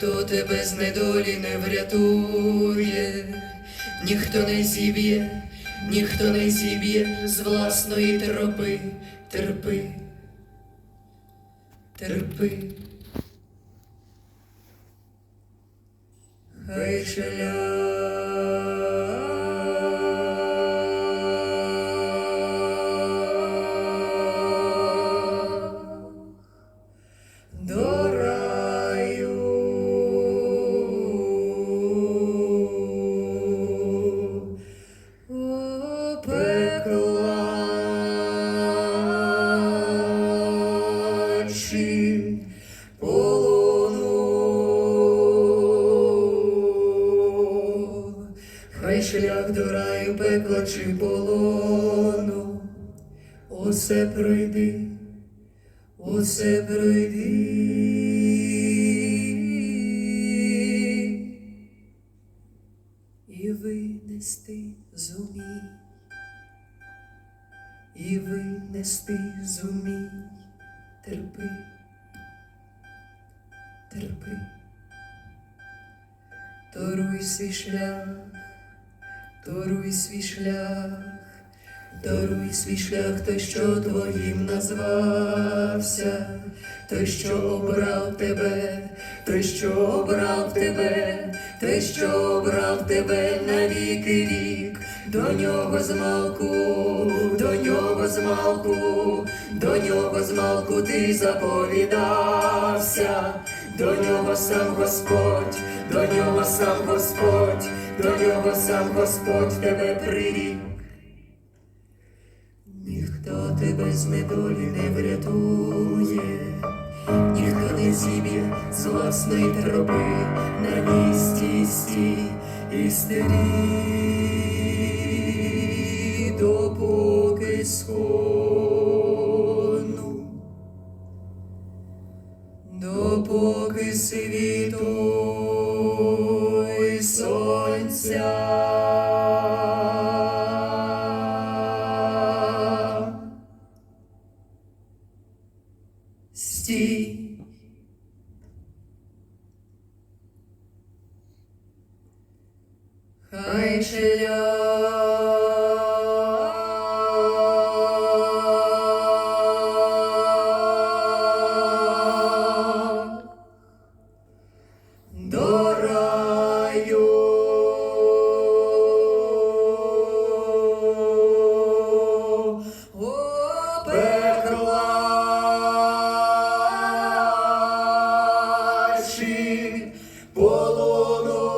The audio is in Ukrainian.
ніхто тебе з недолі не врятує, ніхто не зіб'є, ніхто не зіб'є з власної тропи, терпи, терпи. Хай шлях шлях до раю пекла чи полону, усе пройди, усе пройди. І винести зумій, і винести зумій, терпи, терпи, торуй свій шлях, торуй свій шлях. Даруй свій шлях, той, що твоїм назвався, той, що обрав тебе, той, що обрав тебе, той, що обрав тебе на віки вік, до нього змалку, до нього змалку, до нього змалку ти заповідався, до нього сам Господь, до нього сам Господь, до нього сам Господь тебе привів. Ніхто тебе з недолі не врятує, ніхто не зіб'є з власної тропи на місці стій і стелі, допоки схону, допоки світу й сонця. Стій. Хай шлях до полону.